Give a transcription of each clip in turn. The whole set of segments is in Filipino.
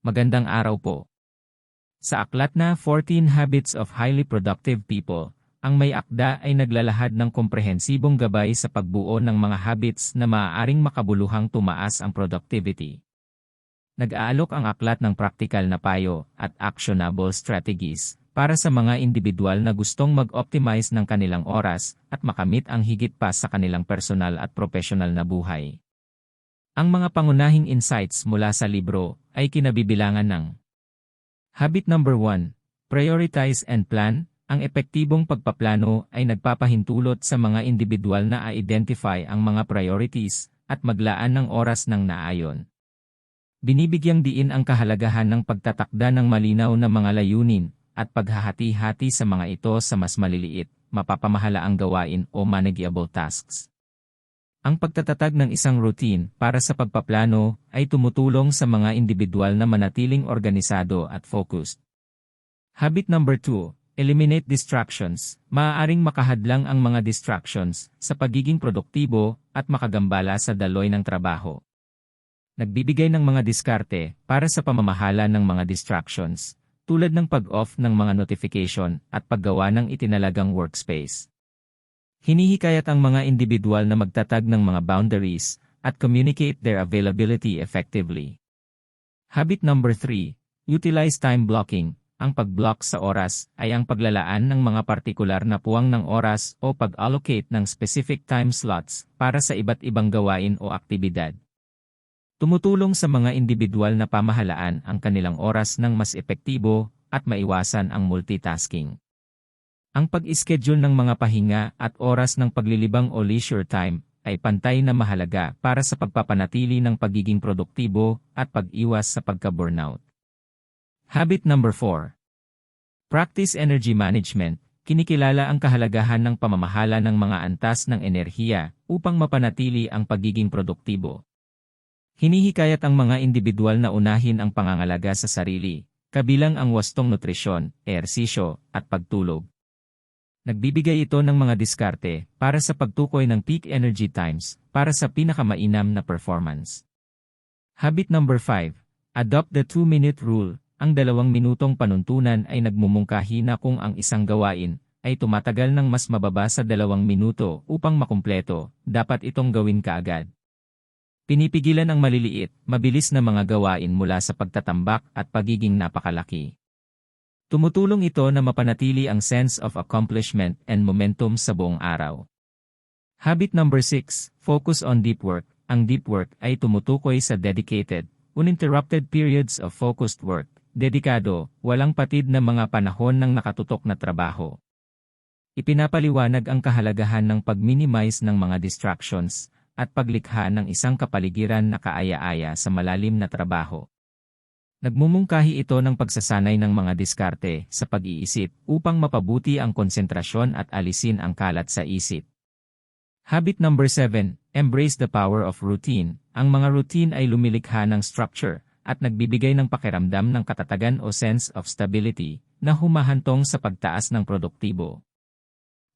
Magandang araw po. Sa aklat na 14 Habits of Highly Productive People, ang may akda ay naglalahad ng komprehensibong gabay sa pagbuo ng mga habits na maaaring makabuluhang tumaas ang productivity. Nag-aalok ang aklat ng praktikal na payo at actionable strategies para sa mga individual na gustong mag-optimize ng kanilang oras at makamit ang higit pa sa kanilang personal at professional na buhay. Ang mga pangunahing insights mula sa libro ay kinabibilangan ng Habit number 1, prioritize and plan. Ang epektibong pagpaplano ay nagpapahintulot sa mga individual na identify ang mga priorities at maglaan ng oras ng naayon. Binibigyang diin ang kahalagahan ng pagtatakda ng malinaw na mga layunin at paghahati-hati sa mga ito sa mas maliliit, mapapamahalaang gawain o manageable tasks. Ang pagtatatag ng isang routine para sa pagpaplano ay tumutulong sa mga individual na manatiling organisado at focused. Habit number 2, eliminate distractions. Maaaring makahadlang ang mga distractions sa pagiging produktibo at makagambala sa daloy ng trabaho. Nagbibigay ng mga diskarte para sa pamamahala ng mga distractions, tulad ng pag-off ng mga notification at paggawa ng itinalagang workspace. Hinihikayat ang mga individual na magtatag ng mga boundaries at communicate their availability effectively. Habit number 3, utilize time blocking. Ang pag-block sa oras ay ang paglalaan ng mga partikular na puwang ng oras o pag-allocate ng specific time slots para sa iba't ibang gawain o aktibidad. Tumutulong sa mga individual na pamahalaan ang kanilang oras ng mas epektibo at maiwasan ang multitasking. Ang pag-schedule ng mga pahinga at oras ng paglilibang o leisure time ay pantay na mahalaga para sa pagpapanatili ng pagiging produktibo at pag-iwas sa pagka-burnout. Habit number 4. Practice energy management. Kinikilala ang kahalagahan ng pamamahala ng mga antas ng enerhiya upang mapanatili ang pagiging produktibo. Hinihikayat ang mga individual na unahin ang pangangalaga sa sarili, kabilang ang wastong nutrisyon, ehersisyo, at pagtulog. Nagbibigay ito ng mga diskarte para sa pagtukoy ng peak energy times para sa pinakamainam na performance. Habit number 5. Adopt the 2-minute rule ang dalawang minutong panuntunan ay nagmumungkahi na kung ang isang gawain ay tumatagal ng mas mababa sa dalawang minuto upang makumpleto, dapat itong gawin kaagad. Pinipigilan ang maliliit, mabilis na mga gawain mula sa pagtatambak at pagiging napakalaki. Tumutulong ito na mapanatili ang sense of accomplishment and momentum sa buong araw. Habit number 6, focus on deep work. Ang deep work ay tumutukoy sa dedicated, uninterrupted periods of focused work dedikado, walang patid na mga panahon ng nakatutok na trabaho. Ipinapaliwanag ang kahalagahan ng pag-minimize ng mga distractions at paglikha ng isang kapaligiran na kaaya-aya sa malalim na trabaho. Nagmumungkahi ito ng pagsasanay ng mga diskarte sa pag-iisip upang mapabuti ang konsentrasyon at alisin ang kalat sa isip. Habit number 7, embrace the power of routine. Ang mga routine ay lumilikha ng structure, at nagbibigay ng pakiramdam ng katatagan o sense of stability na humahantong sa pagtaas ng produktibo.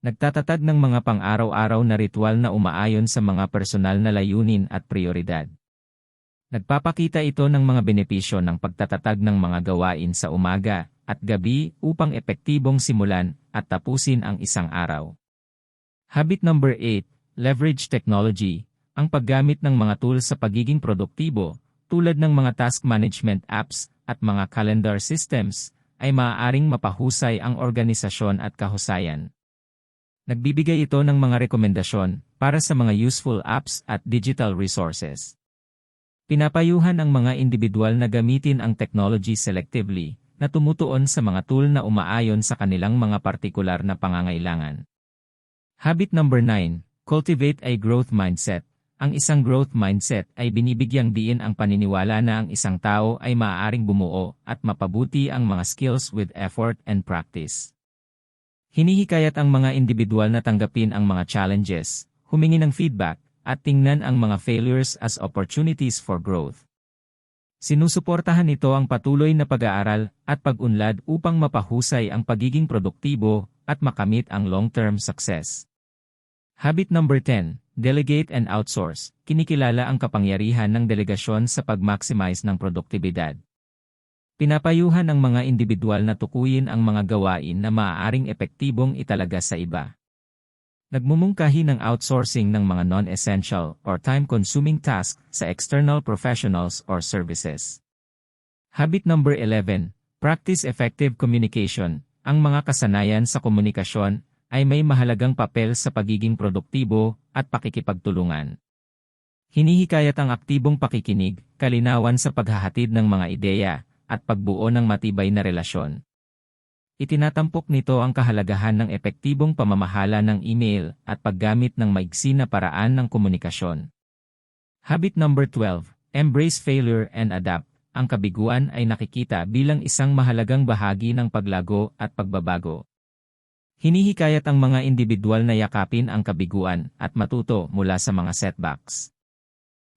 Nagtatatag ng mga pang-araw-araw na ritual na umaayon sa mga personal na layunin at prioridad. Nagpapakita ito ng mga benepisyo ng pagtatatag ng mga gawain sa umaga at gabi upang epektibong simulan at tapusin ang isang araw. Habit number 8, leverage technology, ang paggamit ng mga tools sa pagiging produktibo tulad ng mga task management apps at mga calendar systems, ay maaaring mapahusay ang organisasyon at kahusayan. Nagbibigay ito ng mga rekomendasyon para sa mga useful apps at digital resources. Pinapayuhan ang mga individual na gamitin ang technology selectively na tumutuon sa mga tool na umaayon sa kanilang mga partikular na pangangailangan. Habit number 9, cultivate a growth mindset. Ang isang growth mindset ay binibigyang diin ang paniniwala na ang isang tao ay maaaring bumuo at mapabuti ang mga skills with effort and practice. Hinihikayat ang mga individual na tanggapin ang mga challenges, humingi ng feedback, at tingnan ang mga failures as opportunities for growth. Sinusuportahan nito ang patuloy na pag-aaral at pag-unlad upang mapahusay ang pagiging produktibo at makamit ang long-term success. Habit number 10, Delegate and outsource. Kinikilala ang kapangyarihan ng delegasyon sa pag-maximize ng produktibidad. Pinapayuhan ang mga individual na tukuyin ang mga gawain na maaaring epektibong italaga sa iba. Nagmumungkahi ng outsourcing ng mga non-essential or time-consuming tasks sa external professionals or services. Habit number 11, practice effective communication. Ang mga kasanayan sa komunikasyon ay may mahalagang papel sa pagiging produktibo at pakikipagtulungan. Hinihikayat ang aktibong pakikinig, kalinawan sa paghahatid ng mga ideya, at pagbuo ng matibay na relasyon. Itinatampok nito ang kahalagahan ng epektibong pamamahala ng email at paggamit ng maigsi na paraan ng komunikasyon. Habit number 12, embrace failure and adapt. Ang kabiguan ay nakikita bilang isang mahalagang bahagi ng paglago at pagbabago. Hinihikayat ang mga individual na yakapin ang kabiguan at matuto mula sa mga setbacks.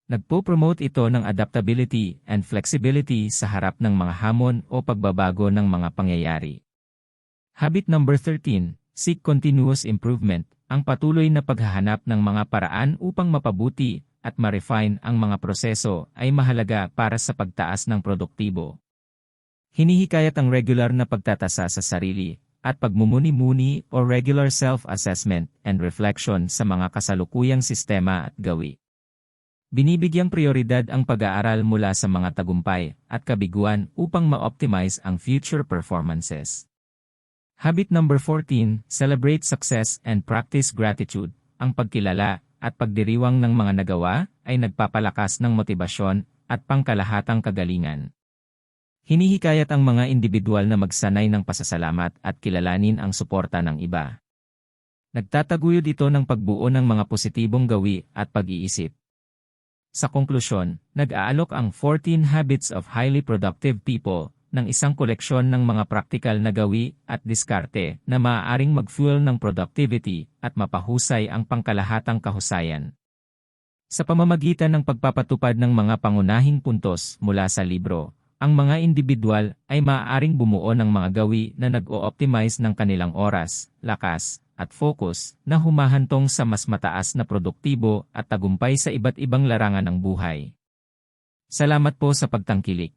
Nagpo-promote ito ng adaptability and flexibility sa harap ng mga hamon o pagbabago ng mga pangyayari. Habit number 13, seek continuous improvement, ang patuloy na paghahanap ng mga paraan upang mapabuti at ma-refine ang mga proseso ay mahalaga para sa pagtaas ng produktibo. Hinihikayat ang regular na pagtatasa sa sarili at pagmumuni-muni o regular self-assessment and reflection sa mga kasalukuyang sistema at gawi. Binibigyang prioridad ang pag-aaral mula sa mga tagumpay at kabiguan upang ma-optimize ang future performances. Habit number 14, celebrate success and practice gratitude. Ang pagkilala at pagdiriwang ng mga nagawa ay nagpapalakas ng motibasyon at pangkalahatang kagalingan. Hinihikayat ang mga individual na magsanay ng pasasalamat at kilalanin ang suporta ng iba. Nagtataguyod ito ng pagbuo ng mga positibong gawi at pag-iisip. Sa konklusyon, nag-aalok ang 14 Habits of Highly Productive People ng isang koleksyon ng mga praktikal na gawi at diskarte na maaaring mag-fuel ng productivity at mapahusay ang pangkalahatang kahusayan. Sa pamamagitan ng pagpapatupad ng mga pangunahing puntos mula sa libro, ang mga individual ay maaaring bumuo ng mga gawi na nag-o-optimize ng kanilang oras, lakas, at focus na humahantong sa mas mataas na produktibo at tagumpay sa iba't ibang larangan ng buhay. Salamat po sa pagtangkilik.